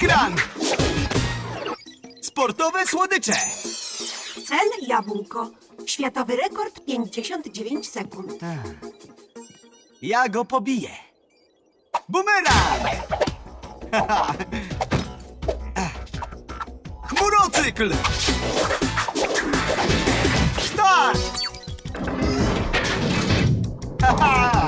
ekran! Sportowe słodycze! Cel jabłko. Światowy rekord 59 sekund. Ja go pobiję. Bumerang! Haha. Ech. Chmurocykl! Start! Haha.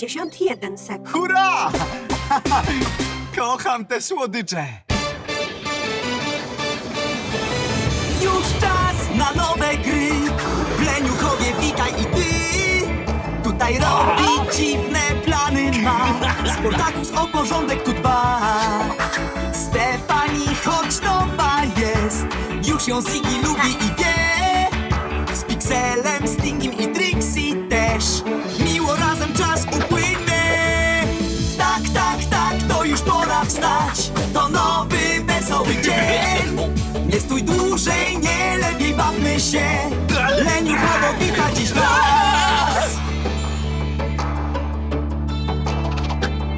51 sekund. Hurra! Kocham te słodycze! Już czas na nowe gry W Leniuchowie witaj i ty Tutaj robi dziwne plany ma Sportakus o porządek tu dba Stefani choć nowa jest Już ją Ziggy lubi i się Leniuchowo wita dziś nas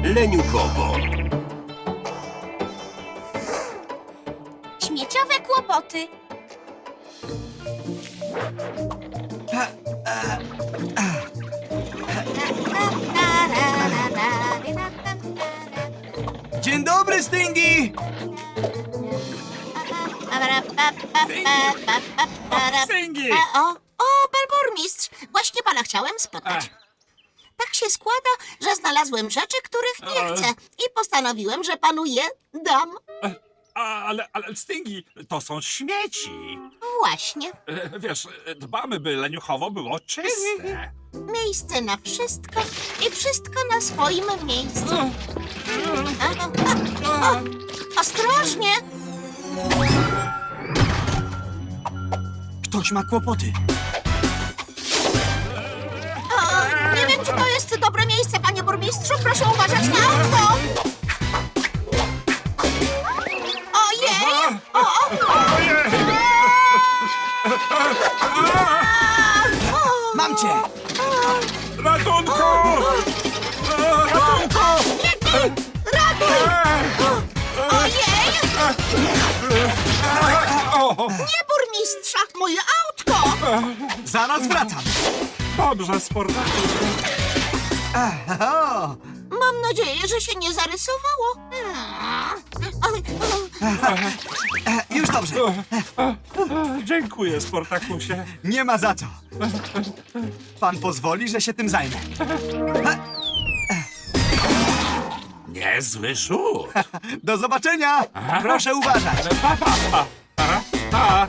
Leniuchowo. Śmieciowe kłopoty. Dzień dobry, Stingy! Stingy! O, o, pan burmistrz. Właśnie pana chciałem spotkać. Tak się składa, że znalazłem rzeczy, których nie chcę i postanowiłem, że panu je dam. Ale, ale Stingy, to są śmieci. Właśnie. E, Wiesz, e, dbamy, by leniuchowo było czyste. Miejsce na wszystko i wszystko na swoim miejscu. A, a, a, o, ostrożnie! Ktoś ma kłopoty. O, nie wiem, czy to jest dobre miejsce, panie burmistrzu. Proszę uważać na auto. Ojej! O, o, Mam cię! Ratunku! Zaraz wracam. dobrze, Sportakus. O, Mam nadzieję, że się nie zarysowało. e, już dobrze. Dziękuję, Sportakusie. Nie ma za co. Pan pozwoli, że się tym zajmę. Niezły rzut. Do zobaczenia! Proszę uważać. Pa, pa, pa. Pa, pa.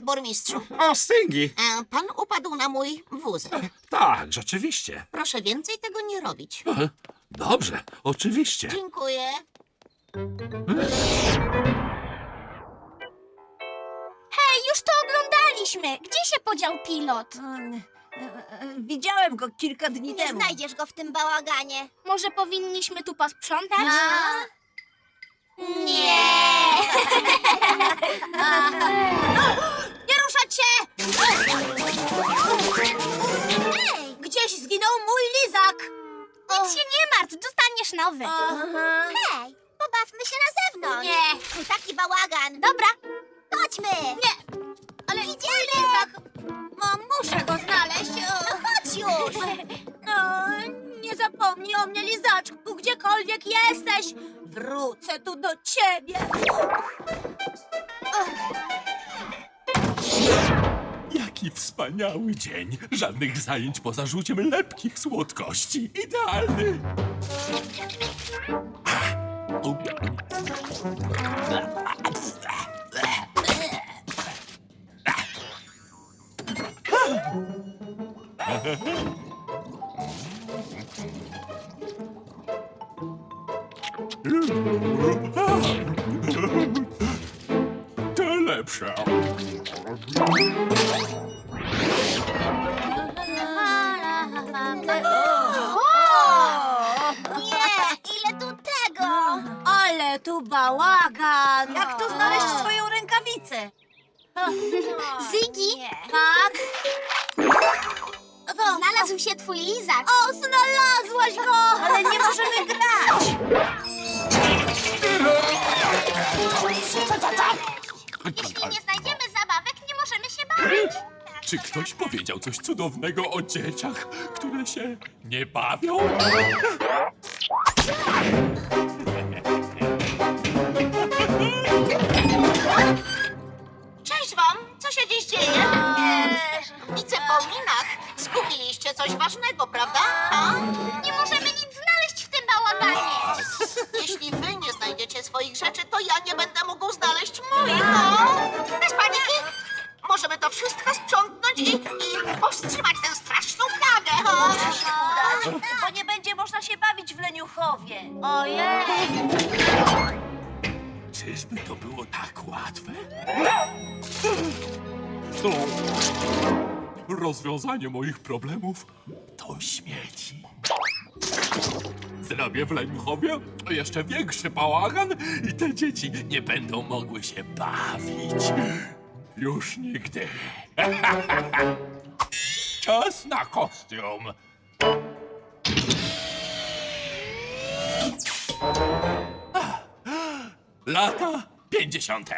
Burmistrzu, O, Stingy. e, pan upadł na mój wózek. Tak, rzeczywiście. Proszę więcej tego nie robić. E, Dobrze, oczywiście. Dziękuję. Hej, już to oglądaliśmy! Gdzie się podział pilot? Widziałem go kilka dni Nie temu. znajdziesz go w tym bałaganie. Może powinniśmy tu posprzątać? Nie! Nie ruszać się! Ej, gdzieś zginął mój lizak! Nic się nie martw, dostaniesz nowy. Hej, pobawmy się na zewnątrz. Nie, taki bałagan. Dobra, chodźmy. Nie, ale. Lizak. Mam, muszę go znaleźć. No chodź już. No, nie zapomnij o mnie, lizaczku, gdziekolwiek jesteś. Wrócę tu do ciebie. Jaki wspaniały dzień. Żadnych zajęć poza rzuciem lepkich słodkości. Idealny. Bałagan! Jak tu znaleźć swoją rękawicę? Zygi? Tak? Znalazł się twój lizak. O, znalazłaś go! Ale nie możemy grać! Jeśli nie znajdziemy zabawek, nie możemy się bawić. Czy ktoś powiedział coś cudownego o dzieciach, które się nie bawią? Cześć wam, co się dziś dzieje? Widzę po minach. Zgubiliście coś ważnego, prawda? A? Nie możemy nic znaleźć w tym bałaganie. Jeśli wy nie znajdziecie swoich rzeczy, to ja nie będę mógł znaleźć moich. O! Bez paniki! Możemy to wszystko sprzątnąć i, i powstrzymać tę straszną plagę. O! Bo nie będzie można się bawić w leniuchowie. Ojej! Czyżby to było tak łatwe? O, rozwiązanie moich problemów to śmieci. Zrobię w Leniuchowie jeszcze większy bałagan i te dzieci nie będą mogły się bawić. Już nigdy. Czas na kostium. Lata pięćdziesiąte.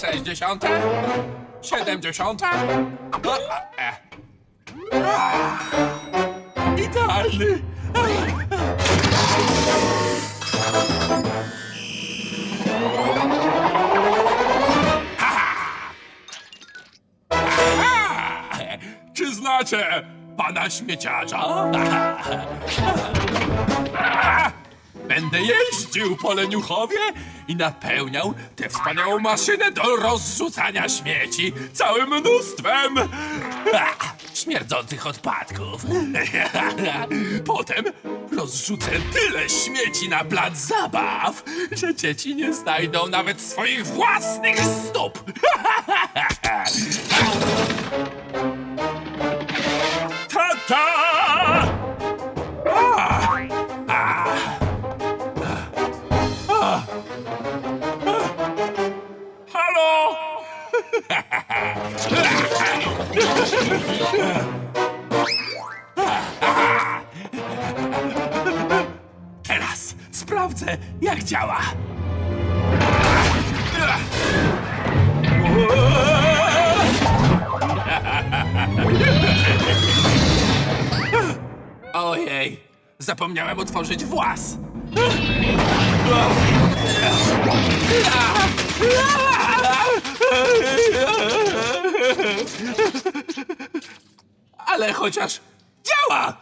Sześćdziesiąte. Siedemdziesiąte. O, a, e. A. Idealny. Aha. Czy znacie pana śmieciarza? Będę jeździł po Leniuchowie i napełniał tę wspaniałą maszynę do rozrzucania śmieci całym mnóstwem śmierdzących odpadków. Potem rozrzucę tyle śmieci na plac zabaw, że dzieci nie znajdą nawet swoich własnych stóp. Teraz sprawdzę, jak działa. Ojej, zapomniałem otworzyć włas. Ale chociaż działa!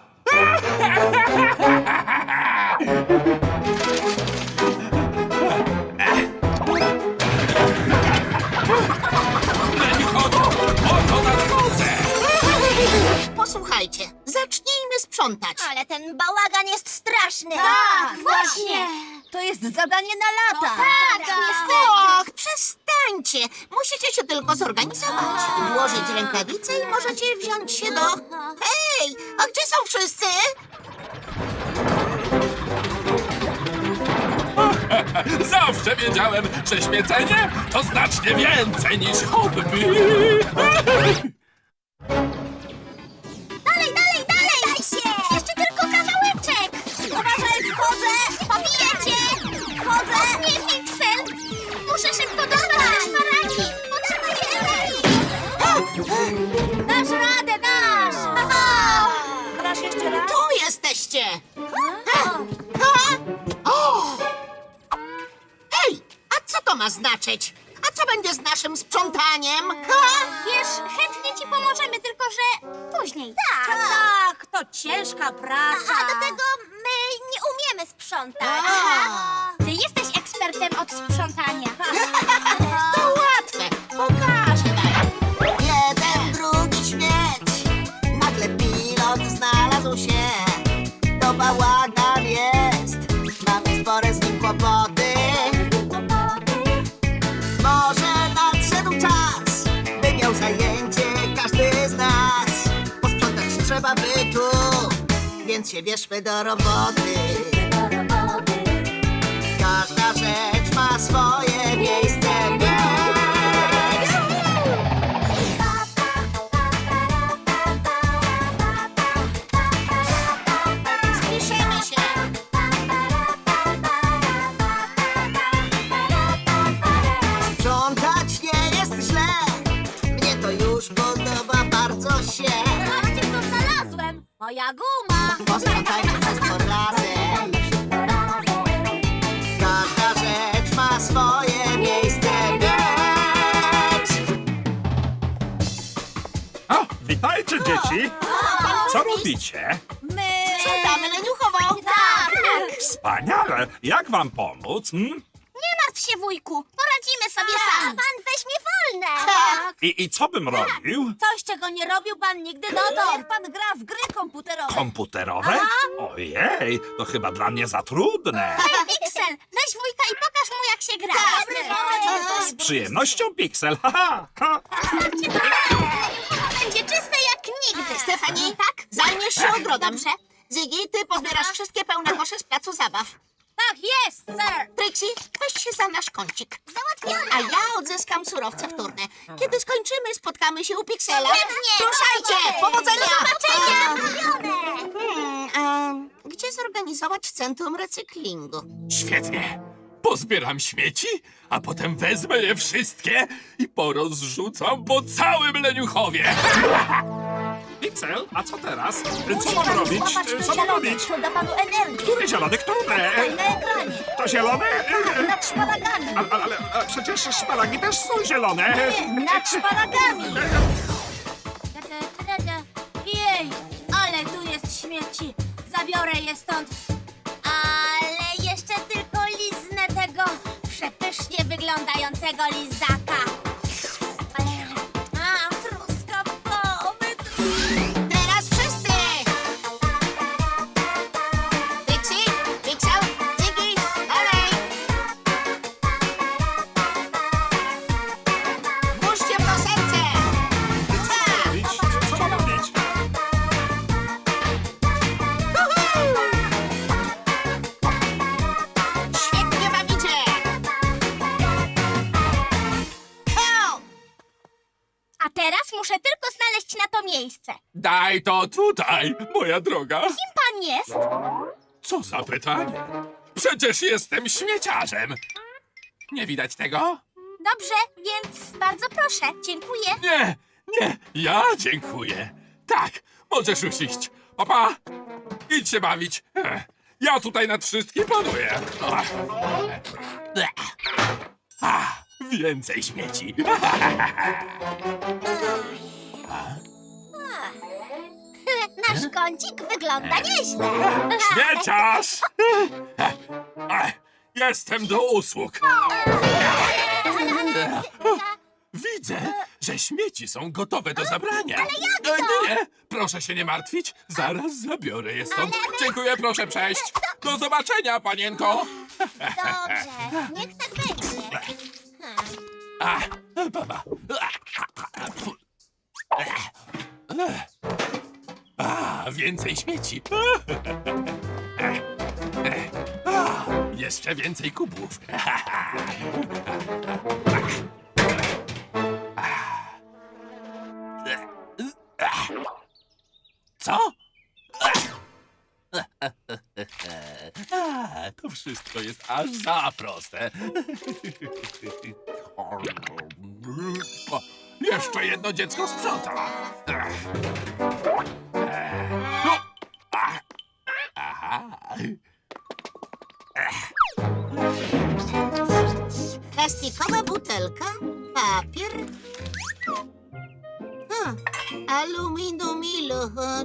Oto nadchodzę! Posłuchajcie, zacznijmy sprzątać. Ale ten bałagan jest straszny. Tak, właśnie. To jest zadanie na lata. Tak, niestety. Och, przestańcie! Musicie się tylko zorganizować. Włożyć rękawice i możecie wziąć się do... Hej, a gdzie są wszyscy? Zawsze wiedziałem, że śmiecenie to znacznie więcej niż hobby. Dasz! Grasz jeszcze raz? Tu jesteście! O! Hej, a co to ma znaczyć? A co będzie z naszym sprzątaniem? Ha? Wiesz, chętnie później. Tak. Tak, to ciężka praca. A, do tego my nie umiemy sprzątać. Ty jesteś ekspertem od sprzątania. To łatwe, pokażę się bierzmy do roboty. Każda rzecz ma swoje miejsce mieć. Moja guma. Posprzątajmy wszystko razem. Każda rzecz ma swoje miejsce mieć. O, witajcie dzieci! Co robicie? My... Sprzątamy leniuchowo. Tak. Wspaniale! Jak wam pomóc? Hmm? Nie wujku. Poradzimy sobie sami. Pan weźmie wolne. Tak. I, I co bym robił? Coś, czego nie robił pan nigdy dotąd. Pan gra w gry komputerowe. Komputerowe? Ojej, to chyba dla mnie za trudne. Pixel, weź wujka i pokaż mu, jak się gra. Dobry Z przyjemnością, Pixel! Ha. Będzie czyste jak nigdy. Stefani, tak? Zajmiesz się ogrodem. Dobrze. Ziggy, ty pozbierasz wszystkie pełne kosze z placu zabaw. Tak, jest, sir. Trixie, weź się za nasz kącik. Załatwione. A ja odzyskam surowce wtórne. Kiedy skończymy, spotkamy się u Pixela. Pewnie. Ruszajcie! Powodzenia! Do zobaczenia. Hmm, a gdzie zorganizować centrum recyklingu? Świetnie. Pozbieram śmieci, a potem wezmę je wszystkie i porozrzucam po całym leniuchowie. Pixel, a co teraz? Co mam robić? Co mam robić? Da panu energię. Który zielony? Który? Na ekranie. To zielony? Nad szparagami. Ale, ale, ale przecież szparagi też są zielone. Nad szparagami. Jej, ale tu jest śmieci. Zabiorę je stąd. Ale jeszcze tylko liznę tego przepysznie wyglądającego lizaka. Tutaj, moja droga. Kim pan jest? Co za pytanie? Przecież jestem śmieciarzem. Nie widać tego? Dobrze, więc bardzo proszę. Dziękuję. Nie, nie, ja dziękuję. Tak, możesz już iść. Papa, idź się bawić. Ech, Ja tutaj nad wszystkim panuję. Ach. Ech. Ach, więcej śmieci. Nasz kącik wygląda nieźle. Śmieciarz! Jestem do usług. Widzę, że śmieci są gotowe do zabrania. Ale jak to? Nie, nie, proszę się nie martwić. Zaraz zabiorę je stąd. Dziękuję, proszę przejść. Do zobaczenia, panienko. Dobrze, niech tak będzie. A, baba. A, więcej śmieci. Jeszcze więcej kubów. Co? To wszystko jest aż za proste. Jeszcze jedno dziecko sprząta.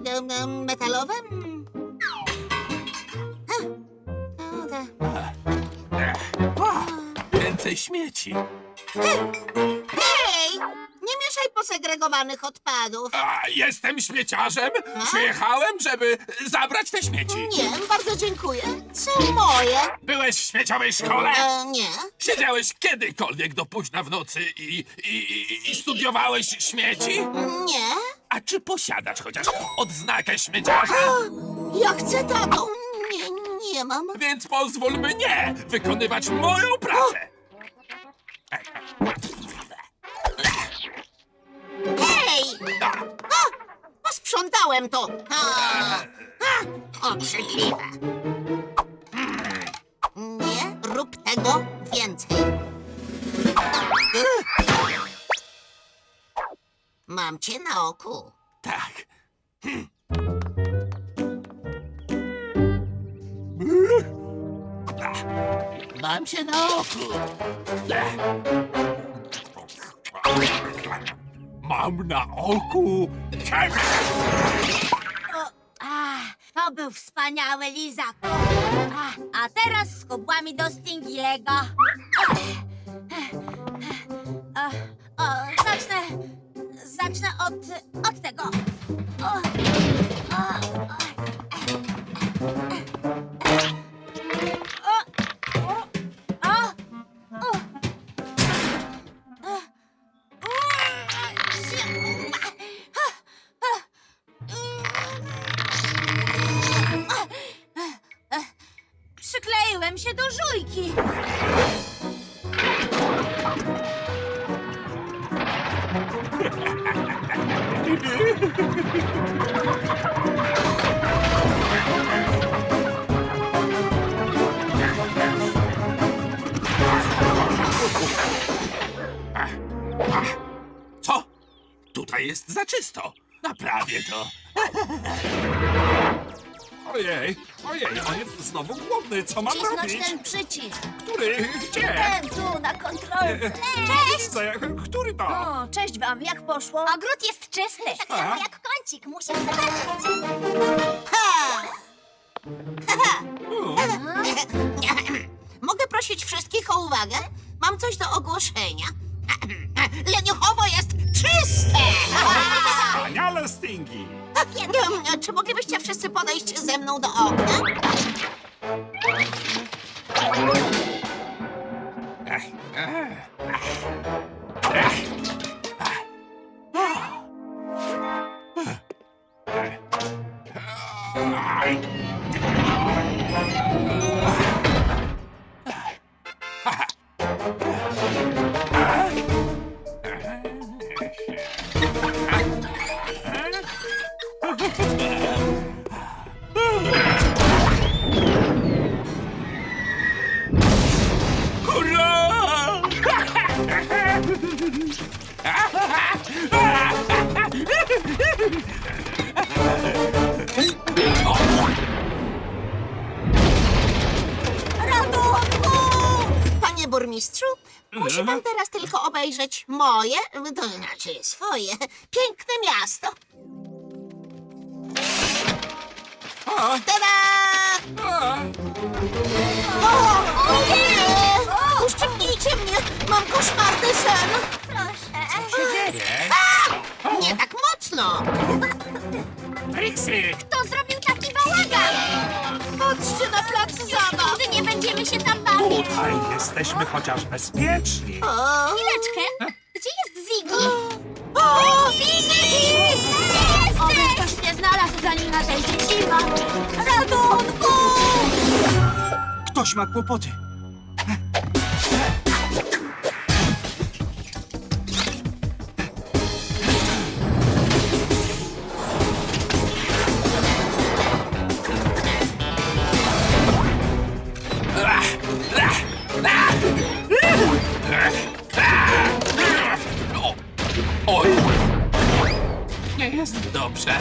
E, e, Metalowe? Ha. O, te- Więcej śmieci. Hej! Nie mieszaj posegregowanych odpadów. A, jestem śmieciarzem. Przyjechałem, żeby zabrać te śmieci. Nie, bardzo dziękuję. Są moje. Byłeś w śmieciowej szkole? E, nie. Siedziałeś kiedykolwiek do późna w nocy i, i, i, i studiowałeś śmieci? Nie. A czy posiadasz chociaż odznakę śmieciarza? Ja chcę taką. Nie, nie mam. Więc pozwól mnie wykonywać moją pracę. A, posprzątałem to. A, a, obrzydliwe. Nie rób tego więcej. Mam cię na oku. Tak. Mam się na oku. Mam na oku ciebie. A, to był wspaniały lizak. A, a teraz z kubłami do Stingiego. O, o, zacznę. Zacznę od, od tego. O, o, o, przycisk. Który? Gdzie? Ten tu, na kontrolce. Widzę, który to? O, cześć wam, jak poszło? Ogród jest czysty. Tak samo jak kącik, musisz zobaczyć. Ha! Mogę prosić wszystkich o uwagę? Mam coś do ogłoszenia. Leniuchowo jest czyste! Wspaniale, Stingi. Czy moglibyście wszyscy podejść ze mną do okna? Ech, ech, ech. Moje, to znaczy swoje, piękne miasto. Tada! O, o nie! Uszczypnijcie mnie! Mam koszmarny sen! A! Nie tak mocno! Trixie! Kto zrobił taki bałagan? Patrzcie na plac zabaw! Nigdy nie będziemy się tam bawić. Tutaj jesteśmy chociaż bezpieczni. O, Chwileczkę. Ratunku! Ktoś ma kłopoty. Oj! Nie jest dobrze.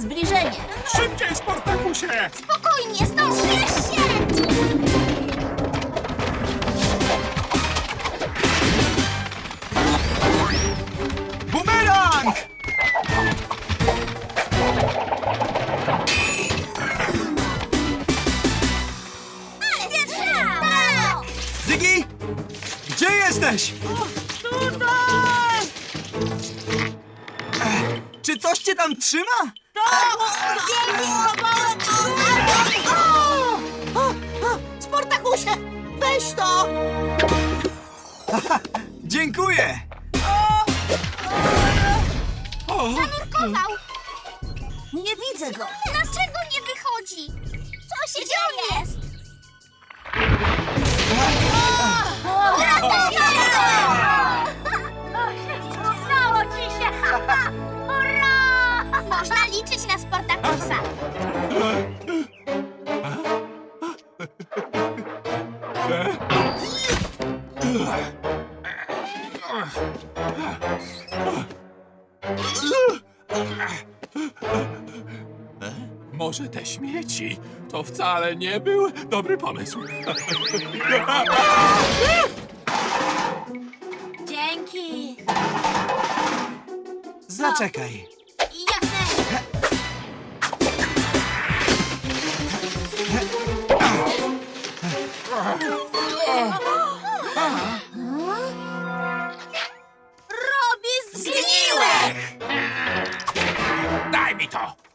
Zbliżenie. Szybciej, Spartakusie! Spokojnie, zdążysz się! Dziękuję! Zanurkował! Nie widzę go. Dlaczego nie wychodzi? Co się dzieje? jest? Udało ci się! Hurra! Można liczyć na Sportakusa. Może te śmieci to wcale nie był dobry pomysł. Dzięki. Zaczekaj. Jasne. Robi zgniłe! Daj mi to!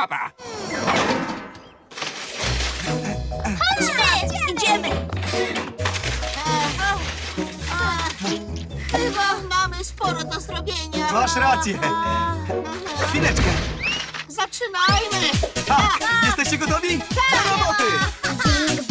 Papa! Chodźmy! Idziemy! Chyba mamy sporo do zrobienia. Masz rację. Chwileczkę. Zaczynajmy! Tak, jesteście gotowi? Do roboty!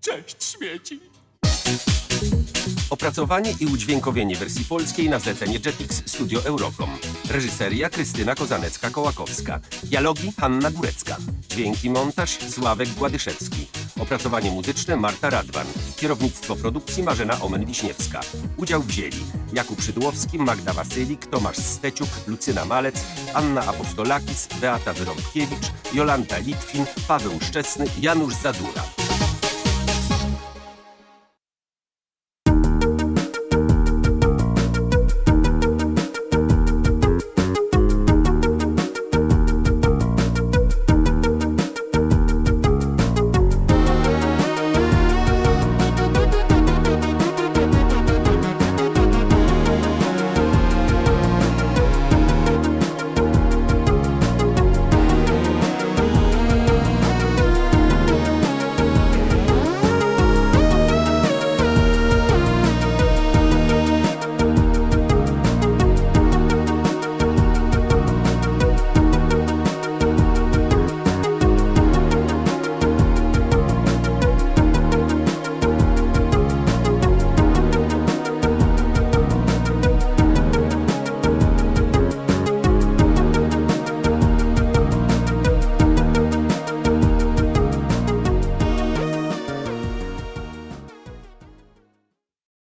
Cześć, śmieci. Opracowanie i udźwiękowienie wersji polskiej na zlecenie Jetix Studio Eurocom. Reżyseria Krystyna Kozanecka-Kołakowska. Dialogi Hanna Górecka. Dźwięki montaż Sławek Gładyszewski. Opracowanie muzyczne Marta Radwan. Kierownictwo produkcji Marzena Omen-Wiśniewska. Udział wzięli Jakub Szydłowski, Magda Wasylik, Tomasz Steciuk, Lucyna Malec, Anna Apostolakis, Beata Wyrąbkiewicz, Jolanta Litwin, Paweł Szczesny, Janusz Zadura.